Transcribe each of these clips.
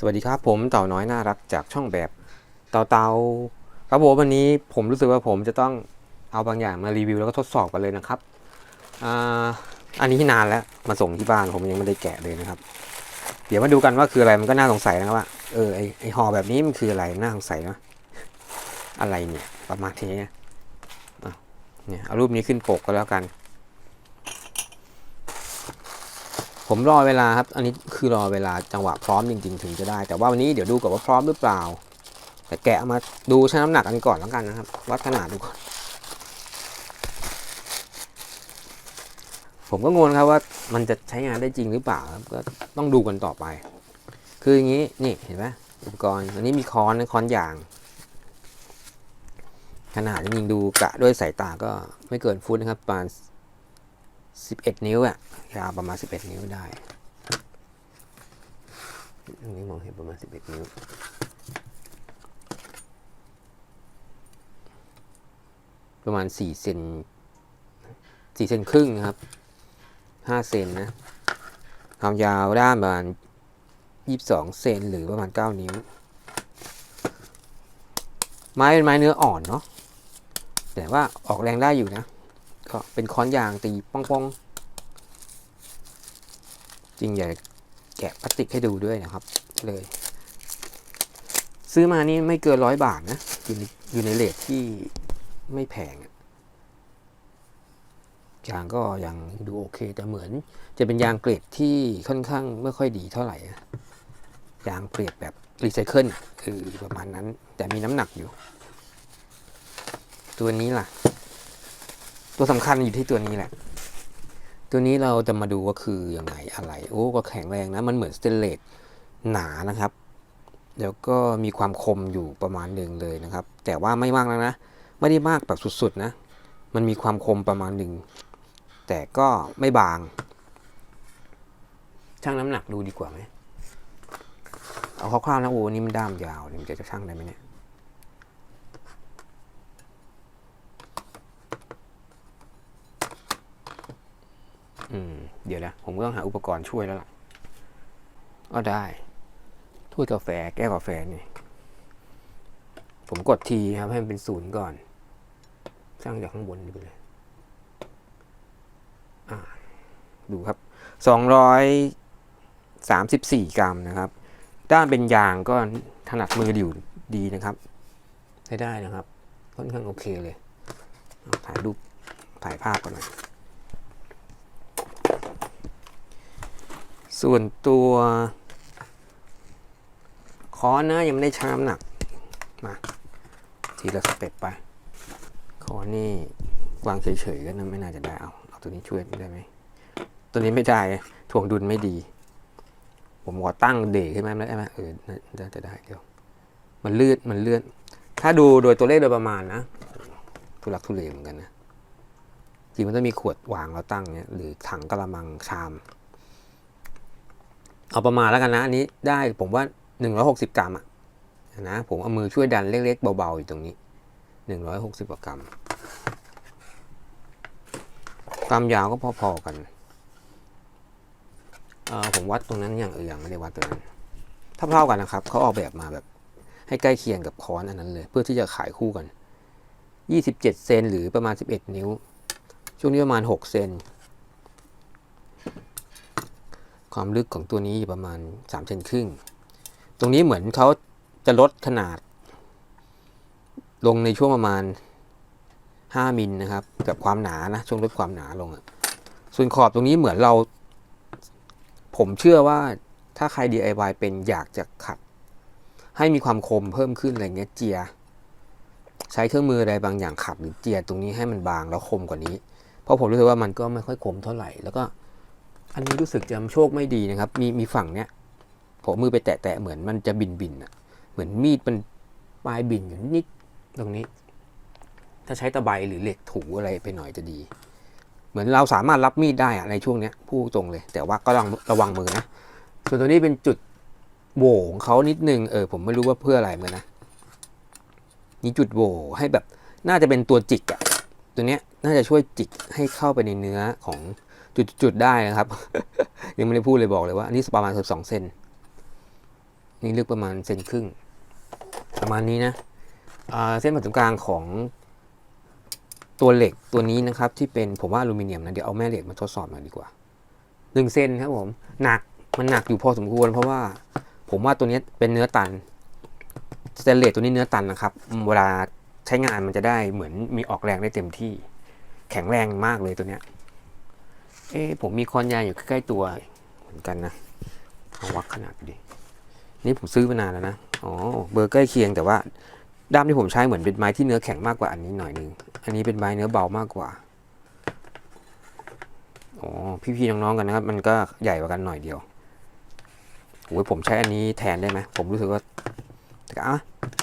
สวัสดีครับผมเต่าน้อยน่ารักจากช่องแบบเต่าเต่าครับผมวันนี้ผมรู้สึกว่าผมจะต้องเอาบางอย่างมารีวิวแล้วก็ทดสอบกันเลยนะครับอ่าอันนี้นานแล้วมาส่งที่บ้านผมยังไม่ได้แกะเลยนะครับ เดี๋ยวมาดูกันว่าคืออะไรมันก็น่าสงสัยนะครับว่าเออไอไอห่อแบบนี้มันคืออะไรน่าสงสัยนะอะไรเนี่ยประมาณนี้เนี่ยเอารูปนี้ขึ้นปกก็แล้วกัน ผมรอเวลาครับ อันนี้คือรอเวลาจังหวะพร้อมจริง ๆ ถึงจะได้ แต่ว่าวันนี้เดี๋ยวดูก่อนว่าพร้อมหรือเปล่า แต่แกะมาดูชั่งน้ำหนักกันก่อนแล้วกันนะครับ วัดขนาดดูก่อน ผมก็งงครับว่ามันจะใช้งานได้จริงหรือเปล่าครับ ก็ต้องดูกันต่อไป คืออย่างนี้ นี่เห็นไหมอุปกรณ์ อันนี้มีค้อนนะค้อนยาง ขนาดจริงดูกะด้วยสายตาก็ไม่เกินฟุตนะครับประมาณ 11นิ้วอะยาวประมาณ11นิ้วได้ตรงนี้มองเห็นประมาณ11นิ้วประมาณ4เซน4เซนครึ่งครับ5เซนนะความยาวด้านประมาณ22เซนหรือประมาณ9นิ้ว ไม้เป็นไม้เนื้ออ่อนเนาะแต่ว่าออกแรงได้อยู่นะ ก็เป็นค้อนยางตีป้องป้องๆจริงอยากแกะพลาสติกให้ดูด้วยนะครับ เลย ซื้อมานี่ไม่เกินร้อยบาทนะ อยู่ในอยู่ในเลทที่ไม่แพงยางก็ยังดูโอเค แต่เหมือน จะเป็นยางเกรดที่ค่อนข้างไม่ค่อยดีเท่าไหร่ยางเกรดแบบรีไซเคิลคือประมาณนั้น แต่มีน้ำหนักอยู่ ตัวนี้ล่ะ ตัวสำคัญอยู่ที่ตัวนี้แหละ ตัวนี้เราจะมาดูว่าคือยังไงอะไร โอ้ก็แข็งแรงนะ มันเหมือนสเตนเลสหนานะครับ แล้วก็มีความคมอยู่ประมาณหนึ่งเลยนะครับ แต่ว่าไม่มากแล้วนะ ไม่ได้มากแบบสุดๆนะ มันมีความคมประมาณหนึ่ง แต่ก็ไม่บางช่างน้ำหนักดูดีกว่าไหม เอาคร่าวๆนะโอ้นี่มันด้ามยาวเนี่มันจะช่างได้ไหมเนี่ย อืม เดี๋ยวนะ ผมก็ต้องหาอุปกรณ์ช่วยแล้วล่ะก็ได้ ถ้วยกาแฟแก้วกาแฟนี่ ผมกดทีครับให้มันเป็นศูนย์ก่อนช่างจากข้างบนไปเลย อ่า ดูครับ สองร้อยสามสิบสี่กรัมนะครับ ด้านเป็นยางก็ถนัดมืออยู่ดีนะครับใช้ได้นะครับ ค่อนข้างโอเคเลย ถ่ายรูปถ่ายภาพกันหน่อย ส่วนตัวค้อนนะยังไม่ได้ชั่งน้ำหนัก มา ทีละสเต็ปไปค้อนนี่วางเฉยๆก็น่าไม่น่าจะได้เอาเอาตัวนี้ช่วยได้ไหมตัวนี้ไม่ได้ถ่วงดุลไม่ดี ผมขอตั้งเดกขึ้นมาได้ไหมเออน่าจะได้เดี๋ยวมันเลื่อนมันเลื่อน ถ้าดูโดยตัวเลขโดยประมาณนะทุลักทุเลเหมือนกันนะจริงมันต้องมีขวดวางแล้วตั้งเนี้ยหรือถังกระมังชาม เอาประมาณแล้วกันนะ อันนี้ได้ผมว่า 160 กรัมอะนะผมเอามือช่วยดันเล็ก ๆ เบา ๆ อยู่ตรงนี้ 160กว่ากรัมความยาวก็พอ ๆ กันเออผมวัดตรงนั้นอย่างเออยังไม่ได้วัดตรงนั้นเท่าๆกันนะครับ เขาออกแบบมาแบบ ให้ใกล้เคียงกับค้อนอันนั้นเลย เพื่อที่จะขายคู่กัน 27 เซนหรือประมาณ 11 นิ้ว ช่วงนี้ประมาณ 6 เซน ความลึกของตัวนี้อยู่ประมาณ3เซนครึ่ง ตรงนี้เหมือนเขาจะลดขนาด ลงในช่วงประมาณ 5มิลนะครับกับความหนานะช่วงลดความหนาลงส่วนขอบตรงนี้เหมือนเรา ผมเชื่อว่าถ้าใคร DIY เป็นอยากจะขัด ให้มีความคมเพิ่มขึ้นอะไรเงี้ยเจีย ใช้เครื่องมืออะไรบางอย่างขัดหรือเจียตรงนี้ให้มันบางแล้วคมกว่านี้ เพราะผมรู้สึกว่ามันก็ไม่ค่อยคมเท่าไหร่แล้วก็ อันนี้รู้สึกจะโชคไม่ดีนะครับ มีมีฝั่งเนี้ยผมมือไปแตะๆเหมือนมันจะบินบินๆอะเหมือนมีดมันปลายบินอยู่นิดตรงนี้ ถ้าใช้ตะไบหรือเหล็กถูอะไรไปหน่อยจะดี เหมือนเราสามารถรับมีดได้อะในช่วงเนี้ยพูดตรงเลย แต่ว่าก็ต้องระวังมือนะส่วนตัวนี้เป็นจุดโหว่ของเขานิดนึงเออผมไม่รู้ว่าเพื่ออะไรเหมือนนะมีจุดโหว่ให้แบบน่าจะเป็นตัวจิกอะตัวเนี้ยน่าจะช่วยจิกให้เข้าไปในเนื้อของ จุดๆได้นะครับ ยังไม่ได้พูดเลยบอกเลยว่าอันนี้ประมาณสิบสองเซนนี่ลึกประมาณเซนครึ่ง ประมาณนี้นะเส้นผ่านศูนย์กลางของตัวเหล็กตัวนี้นะครับ ที่เป็นผมว่าอลูมิเนียมนะเดี๋ยวเอาแม่เหล็กมาทดสอบหน่อยดีกว่าหนึ่งเซนครับผมหนักมันหนักอยู่พอสมควร เพราะว่าผมว่าตัวนี้เป็นเนื้อตันสเตนเลสตัวนี้เนื้อตันนะครับ เวลาใช้งานมันจะได้เหมือนมีออกแรงได้เต็มที่ แข็งแรงมากเลยตัวเนี้ย เอ๊ผมมีคอนยางอยู่ใกล้ๆตัวเหมือนกันนะเอาวัดขนาดดูดินี่ผมซื้อมานานแล้วนะอ๋อเบอร์ใกล้เคียงแต่ว่าด้ามที่ผมใช้เหมือนเป็นไม้ที่เนื้อแข็งมากกว่าอันนี้หน่อยนึงอันนี้เป็นไม้เนื้อเบามากกว่าอ๋อพี่ๆน้องๆกันนะครับ มันก็ใหญ่กว่ากันหน่อยเดียวโอ้ยผมใช้อันนี้แทนได้ไหมผมรู้สึกว่าแต่ก็อะ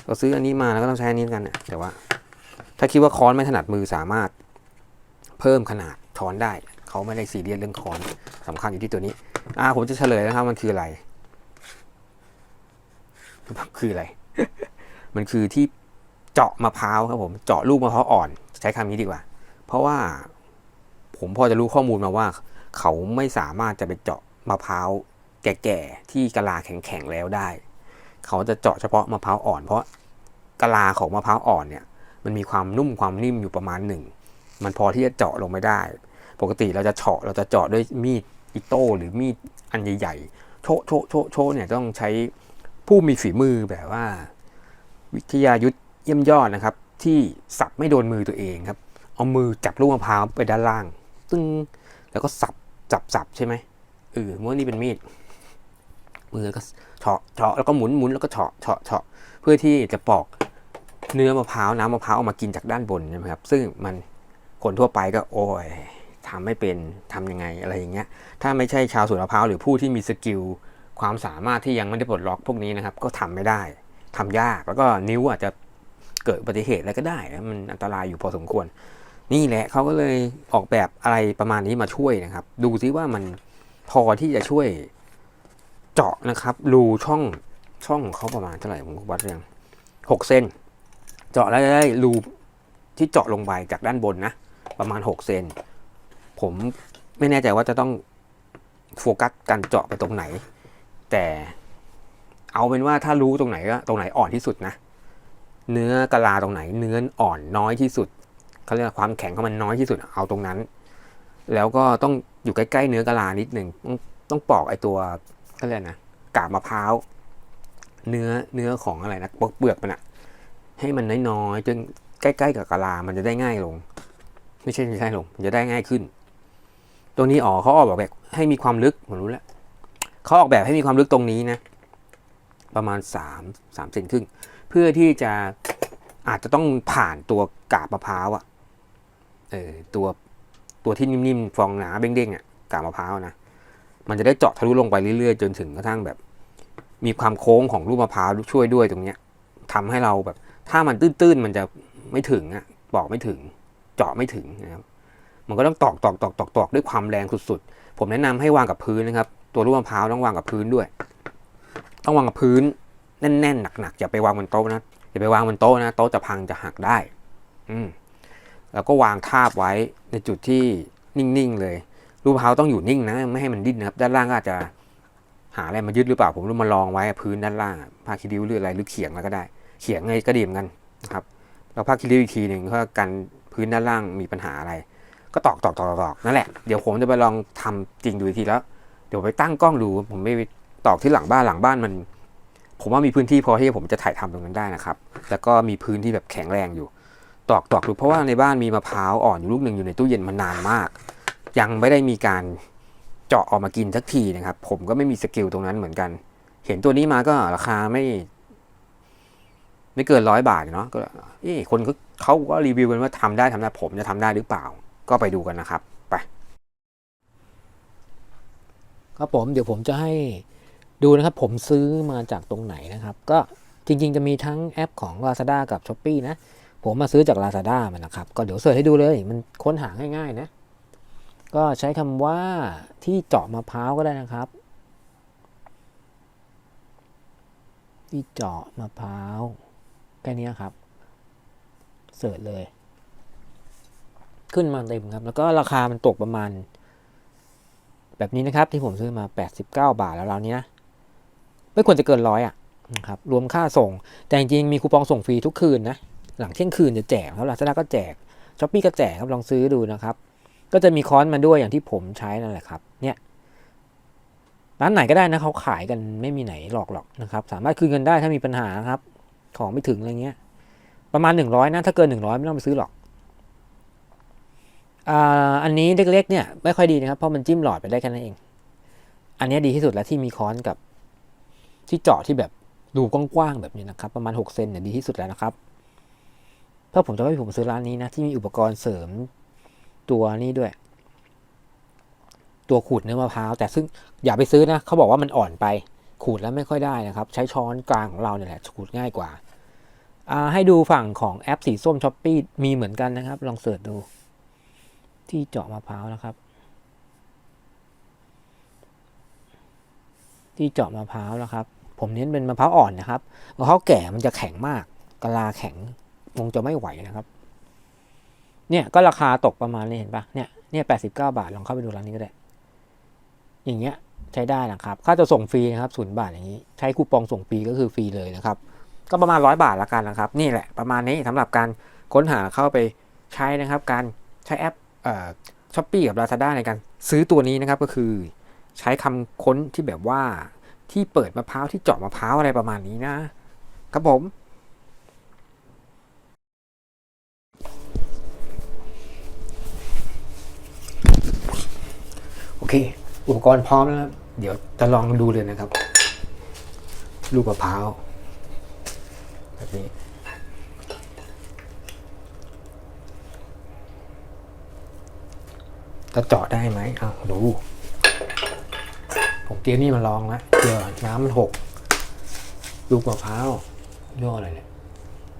เราซื้ออันนี้มาแล้วก็ต้องใช้อันนี้กันเนี่ยแต่ว่า ถ้าคิดว่าค้อนไม่ถนัดมือสามารถเพิ่มขนาดช้อนได้ เขาไม่ได้ซีเรียสเรื่องค้อนสำคัญอยู่ที่ตัวนี้ อ่าผมจะเฉลยนะครับมันคืออะไรคืออะไร มันคือที่เจาะมะพร้าวครับผม เจาะลูกมะพร้าวอ่อน ใช้คำนี้ดีกว่า เพราะว่าผมพอจะรู้ข้อมูลมาว่า เขาไม่สามารถจะไปเจาะมะพร้าวแก่ๆที่กะลาแข็งๆแล้วได้ เขาจะเจาะเฉพาะมะพร้าวอ่อน เพราะกะลาของมะพร้าวอ่อนเนี่ย มันมีความนุ่มความนิ่มอยู่ประมาณหนึ่ง มันพอที่จะเจาะลงไม่ได้ ปกติเราจะเฉาะเราจะเจาะด้วยมีดอิโต้หรือมีดอันใหญ่ๆโชโชะโชโชเนี่ยต้องใช้ผู้มีฝีมือแบบว่า วิทยายุทธเยี่ยมยอดนะครับ ที่สับไม่โดนมือตัวเองครับ เอามือจับลูกมะพร้าวไปด้านล่าง ตึ้งแล้วก็สับจับสับใช่ไหมเออเมื่อนี่เป็นมีดมือก็เฉาะเฉาะแล้วก็หมุนหมุนแล้วก็เฉาะเฉาะเฉาะเพื่อที่จะปอกเนื้อมะพร้าวน้ำมะพร้าวออกมากินจากด้านบนใช่ไหมครับ ซึ่งมันคนทั่วไปก็โอ้ย ทำไม่เป็นทำยังไงอะไรอย่างเงี้ย ถ้าไม่ใช่ชาวสวนมะพร้าวหรือผู้ที่มีสกิลความสามารถที่ยังไม่ได้ปลดล็อกพวกนี้นะครับ ก็ทำไม่ได้ทำยากแล้วก็นิ้วอาจจะเกิดอุบัติเหตุอะไรก็ได้นะมันอันตรายอยู่พอสมควร นี่แหละเขาก็เลยออกแบบอะไรประมาณนี้มาช่วยนะครับ ดูซิว่ามันพอที่จะช่วยเจาะนะครับรูช่องช่องของเขาประมาณเท่าไหร่ผมวัดเรียงหกเซนเจาะแล้วได้รูที่เจาะลงไปจากด้านบนนะ ประมาณ 6 เซน ผมไม่แน่ใจว่าจะต้องโฟกัสการเจาะไปตรงไหน แต่เอาเป็นว่าถ้ารู้ตรงไหนก็ตรงไหนอ่อนที่สุดนะ เนื้อกะลาตรงไหน เนื้ออ่อนน้อยที่สุดเขาเรียกว่าความแข็งของมันน้อยที่สุดเอาตรงนั้น แล้วก็ต้องอยู่ใกล้ ๆ เนื้อกะลานิดหนึ่งต้องต้องปอกไอตัวเขาเรียกนะกาบมะพร้าวเนื้อเนื้อของอะไรนะเปลือกมันอะให้มันน้อยๆจนใกล้ ๆ กับกะลามันจะได้ง่ายลง ไม่ใช่ไม่ใช่ลงมันจะได้ง่ายขึ้น ตรงนี้อ๋อเขาออกแบบให้มีความลึกผมรู้แล้วเขาออกแบบให้มีความลึกตรงนี้นะ ประมาณ3 3เซนครึ่ง เพื่อที่จะอาจจะต้องผ่านตัวกาบมะพร้าวอะเออตัวตัวที่นิ่มๆฟองหนาเด้งๆอะกาบมะพร้าวนะมันจะได้เจาะทะลุลงไปเรื่อยๆ จนถึงกระทั่งแบบ มีความโค้งของลูกมะพร้าวช่วยด้วยตรงเนี้ยทำให้เราแบบ ถ้ามันตื้นๆมันจะไม่ถึงอะบอกไม่ถึง เจาะไม่ถึงนะครับ มันก็ต้องตอกตอกตอกตอกตอกด้วยความแรงสุดๆ ผมแนะนำให้วางกับพื้นนะครับ ตัวลูกมะพร้าวต้องวางกับพื้นด้วย ต้องวางกับพื้นแน่นๆหนักๆอย่าไปวางบนโต๊ะนะอย่าไปวางบนโต๊ะนะโต๊ะจะพังจะหักได้ อืมแล้วก็วางทาบไว้ในจุดที่นิ่งๆเลยลูกมะพร้าวต้องอยู่นิ่งนะไม่ให้มันดิ้นนะครับ ด้านล่างก็อาจจะหาอะไรมายึดหรือเปล่าผมรู้มาลองไว้พื้นด้านล่างผ้าคีริ้วหรืออะไรหรือเขียงแล้วก็ได้ เขียงไงก็ดีเหมือนกันนะครับแล้วผ้าคีริ้วอีกทีหนึ่งเพื่อกันพื้นด้านล่างมีปัญหาอะไร ก็ตอกตอกตอกตอกนั่นแหละ เดี๋ยวผมจะไปลองทำจริงดูอีกทีแล้ว เดี๋ยวไปตั้งกล้องดู ผมไม่ตอกที่หลังบ้านหลังบ้านมัน ผมว่ามีพื้นที่พอที่ผมจะถ่ายทำตรงนั้นได้นะครับ แล้วก็มีพื้นที่แบบแข็งแรงอยู่ ตอกตอกดูเพราะว่าในบ้านมีมะพร้าวอ่อนอยู่ลูกหนึ่งอยู่ในตู้เย็นมานานมาก ยังไม่ได้มีการเจาะออกมากินสักทีนะครับ ผมก็ไม่มีสกิลตรงนั้นเหมือนกัน เห็นตัวนี้มาก็ราคาไม่ ไม่เกินร้อยบาทเนาะก็เอ้คนเขาเขาก็รีวิวกันว่าทำได้ทำได้ผมจะทำได้หรือเปล่า ก็ไปดูกันนะครับไปครับผมเดี๋ยวผมจะให้ดูนะครับผมซื้อมาจากตรงไหนนะครับ ก็จริงๆจะมีทั้งแอปของ Lazada กับ s h อ p e e นะ ผมมาซื้อจาก Lazada มันนะครับ ก็เดี๋ยวเสิร์ชให้ดูเลยมันค้นหาง่ายๆนะ ก็ใช้คำว่าที่เจาะมะพร้าวก็ได้นะครับ ที่เจาะมะพร้าวแค่นี้ครับ เสิร์ชเลย ขึ้นมาเต็มครับ แล้วก็ราคามันตกประมาณ แบบนี้นะครับที่ผมซื้อมา 89 บาทแล้วราวนี้นะ ไม่ควรจะเกินร้อยอะนะครับรวมค่าส่ง แต่จริงๆมีคูปองส่งฟรีทุกคืนนะ หลังเที่ยงคืนจะแจกครับลาซาด้าก็แจกช้อปปี้ก็แจกครับลองซื้อดูนะครับ ก็จะมีคอนมาด้วยอย่างที่ผมใช้นั่นแหละครับ เนี่ยร้านไหนก็ได้นะเขาขายกันไม่มีไหนหลอกหรอกนะครับ สามารถคืนเงินได้ถ้ามีปัญหาครับ ของไม่ถึงอะไรเงี้ย ประมาณหนึ่งร้อยนะถ้าเกินหนึ่งร้อยไม่ต้องไปซื้อหรอก อันนี้เล็กๆเนี่ยไม่ค่อยดีนะครับเพราะมันจิ้มหลอดไปได้แค่นั้นเอง อันนี้ดีที่สุดแล้วที่มีค้อนกับที่เจาะที่แบบดูกว้างๆแบบนี้นะครับ ประมาณ 6 เซนเนี่ยดีที่สุดแล้วนะครับ ถ้าผมจะไม่ผิดผมซื้อร้านนี้นะ ที่มีอุปกรณ์เสริมตัวนี้ด้วย ตัวขูดเนื้อมะพร้าวแต่ซึ่งอย่าไปซื้อนะเขาบอกว่ามันอ่อนไป ขูดแล้วไม่ค่อยได้นะครับ ใช้ช้อนกลางของเราเนี่ยแหละขูดง่ายกว่า ให้ดูฝั่งของแอปสีส้มช้อปปี้มีเหมือนกันนะครับ ลองเสิร์ชดู ที่เจาะมะพร้าวนะครับ ที่เจาะมะพร้าวนะครับ ผมเน้นเป็นมะพร้าวอ่อนนะครับมะพร้าวแก่มันจะแข็งมากกะลาแข็งคงจะไม่ไหวนะครับ เนี่ยก็ราคาตกประมาณนี้เห็นปะเนี่ยเนี่ยแปดสิบเก้าบาทลองเข้าไปดูร้านนี้ก็ได้ อย่างเงี้ยใช้ได้นะครับ ค่าจะส่งฟรีนะครับศูนย์บาทอย่างนี้ ใช้คูปองส่งฟรีก็คือฟรีเลยนะครับ ก็ประมาณร้อยบาทละกันนะครับ นี่แหละประมาณนี้สำหรับการค้นหาเข้าไปใช้นะครับ การใช้แอป ช้อปปี้กับ Lazada ในการซื้อตัวนี้นะครับก็คือ ใช้คำค้นที่แบบว่าที่เปิดมะพร้าวที่เจาะมะพร้าวอะไรประมาณนี้นะ ครับผม โอเค อุปกรณ์พร้อมแล้ว เดี๋ยวจะลองดูเลยนะครับ ลูกมะพร้าวแบบนี้ จะเจาะได้ไหมเอาดู ผมเตรียมนี่มาลองแล้วเดี๋ยวน้ำมันหกลูกมะพร้าวย่ออะไรเนี่ย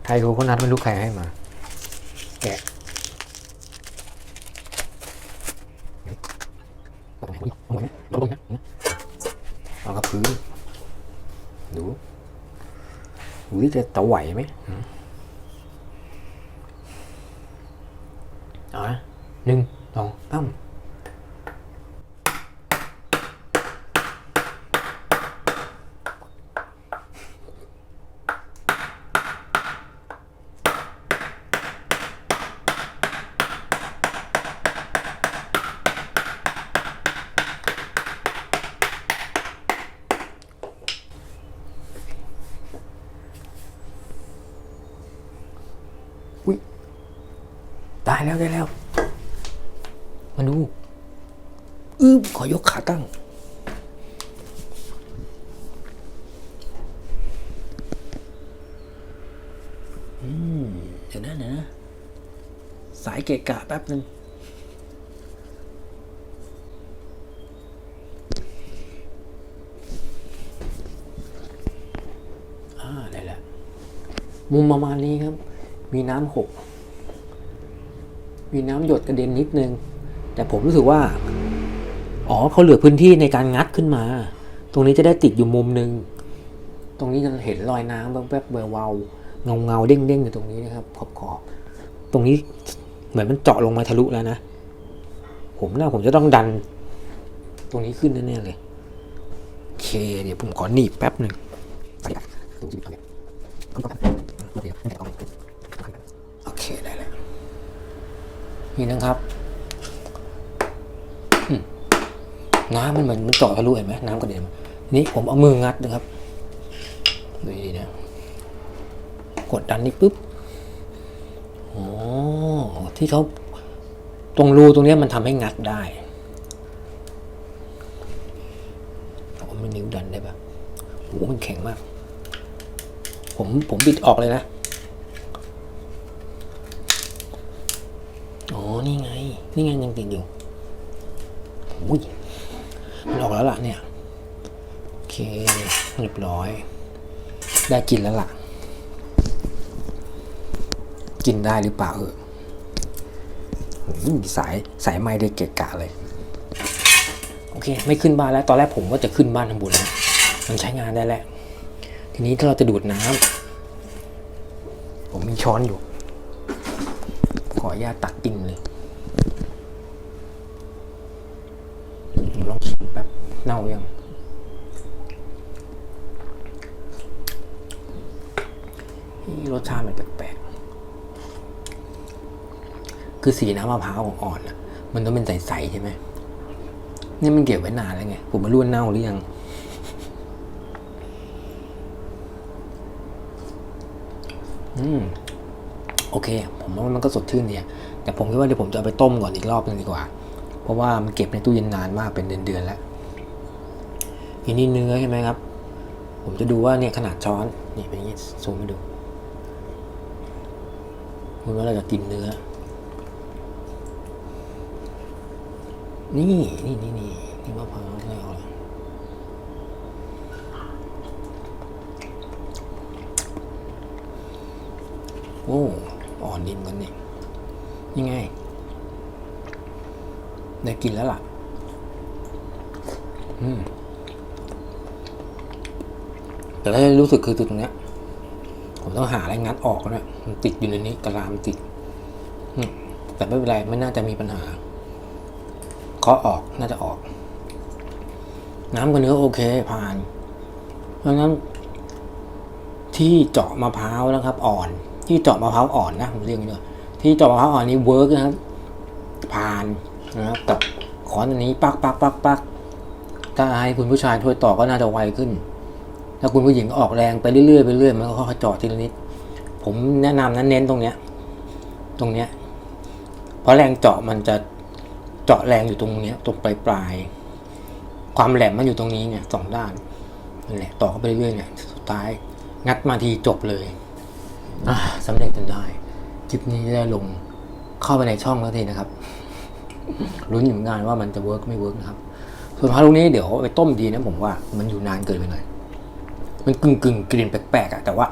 ไทยโคโคนัทไม่รู้ใครให้มา แกะเอากับพื้น ดูดูที่จะตะไหวไหมเอานะหนึ่งสองสาม ได้แล้วได้แล้ว มาดูอือขอยกขาตั้ง อืม เดี๋ยวนะเดี๋ยวนะ สายเกะกะแป๊บหนึ่งอ่าได้แล้วมุมประมาณนี้ครับ มีน้ำหก มีน้ำหยดกระเด็นนิดนึง แต่ผมรู้สึกว่า อ๋อเขาเหลือพื้นที่ในการงัดขึ้นมา ตรงนี้จะได้ติดอยู่มุมหนึ่ง ตรงนี้จะเห็นรอยน้ำแวบๆเบาๆเงาเงาๆเด้งๆอยู่ตรงนี้นะครับ ขอบขอบๆตรงนี้เหมือนมันเจาะลงมาทะลุแล้วนะ ผมน่าผมจะต้องดัน ตรงนี้ขึ้นแน่ๆเลยโอเคเดี๋ยวผมขอหนีบแป๊บหนึ่งโอเคได้แล้วนี่นะครับอืม น้ำมันเหมือนมันเจาะทะลุเห็นไหมน้ำกระเด็นนี่ผมเอามืองัดนะครับดูดีนะกดดันนี่ปุ๊บโอ๋อที่เขาตรงรูตรงนี้มันทำให้งัดได้ผมมันนิ้วดันได้ปะโอ้มันแข็งมาก ผมผมบิดออกเลยนะอ๋อนี่ไง นี่ไงยังติดอยู่อุ้ย มันออกแล้วล่ะเนี่ย โอเค เรียบร้อย ได้กินแล้วล่ะ กินได้หรือเปล่าเออสายสายไม้ได้เกะกะเลย โอเค ไม่ขึ้นบ้านแล้ว ตอนแรกผมว่าจะขึ้นบ้านทำบุญแล้วมันใช้งานได้แล้ว ทีนี้ถ้าเราจะดูดน้ำผมมีช้อนอยู่ ขออนุญาตตักกินเลยลองชิมแป๊บเน่ายัง รสชาติมันแปลกๆ คือสีน้ำมะพร้าวของอ่อนอะมันต้องเป็นใสๆใช่ไหมนี่มันเก็บไว้นานแล้วไง ผมม่รู้ว่าเน่าหรือยัง อืม โอเค ผมว่ามันก็สดชื่นดีอะแต่ผมคิดว่าเดี๋ยวผมจะเอาไปต้มก่อนอีกรอบหนึงดีกว่า เพราะว่ามันเก็บในตู้เย็นนานมากเป็นเดือนๆแล้วอันนี้เนื้อใช่ไหมครับ ผมจะดูว่าเนี่ยขนาดช้อน นี่เป็นอย่างนี้ซูมให้ดูคุณว่าเราจะกินเนื้อ นี่นี่นี่นี่นี่มะพร้าวที่เราเอาเลยโอ้อ่อนดินกันนี่ยังไงได้กินแล้วล่ะ อืม แต่ถ้ารู้สึกคือตรงเนี้ย ผมต้องหาอะไรงัดออกแล้วเนี่ยมันติดอยู่ในนี้กระลามติด แต่ไม่เป็นไร ไม่น่าจะมีปัญหา เคาะออกน่าจะออก น้ำกับเนื้อโอเคผ่าน เพราะฉะนั้น ที่เจาะมะพร้าวนะครับ อ่อน ที่เจาะมะพร้าวอ่อนนะผมเรียกอย่างนี้เลยที่เจาะมะพร้าวอ่อนนี้เวิร์กนะครับผ่านนะครับกับขอนอันนี้ปักปักปักปักถ้าให้คุณผู้ชายช่วยต่อก็น่าจะไวขึ้น ถ้าคุณผู้หญิงออกแรงไปเรื่อยๆไปเรื่อยมันก็ค่อยๆเจาะทีละนิด ผมแนะนำนั้นเน้นตรงเนี้ย ตรงเนี้ย เพราะแรงเจาะมันจะ เจาะแรงอยู่ตรงเนี้ยตรงปลายปลายความแหลมมันอยู่ตรงนี้เนี่ยสองด้านนั่นแหละต่อเข้าไปเรื่อยๆเนี่ยสุดท้ายงัดมาทีจบเลยอะสำเร็จจนได้คลิปนี้ได้ลงเข้าไปในช่องแล้วทีนะครับลุ้นอยู่เหมือนกันว่ามันจะเวิร์กไม่เวิร์กนะครับ ส่วนพาลูกนี้เดี๋ยวไปต้มดีนะผมว่ามันอยู่นานเกินไปหน่อยมันกึ่งกึ่งกลิ่นแปลกๆอะแต่ว่า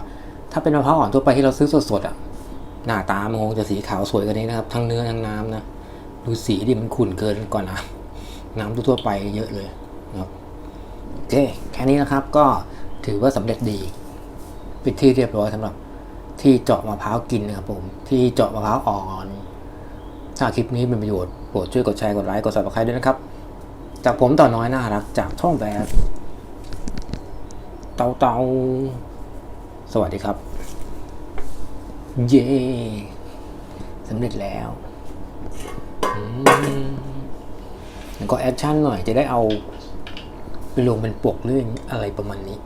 ถ้าเป็นมะพร้าวอ่อนทั่วไปที่เราซื้อสดๆอะหน้าตามันคงจะสีขาวสวยกว่านี้นะครับ ทั้งเนื้อทั้งน้ำนะ ดูสีดิมันขุ่นเกินก่อนนะน้ำทั่วไปเยอะเลยนะครับโอเคแค่นี้นะครับก็ถือว่าสำเร็จดีป็นที่เรียบร้อยสำหรับที่เจาะมะพร้าวกินนะครับผม ที่เจาะมะพร้าวอ่อนถ้าคลิปนี้เป็นประโยชน์โปรดช่วยกดแชร์กดไลค์กด subscribe ด้วยนะครับ จากผมต่อน้อยน่ารักจากช่องแบบเตาเตาสวัสดีครับ เย้สำเร็จแล้ว แล้วก็แอคชั่นหน่อยจะได้เอาลงเป็นปกเรื่องอะไรประมาณนี้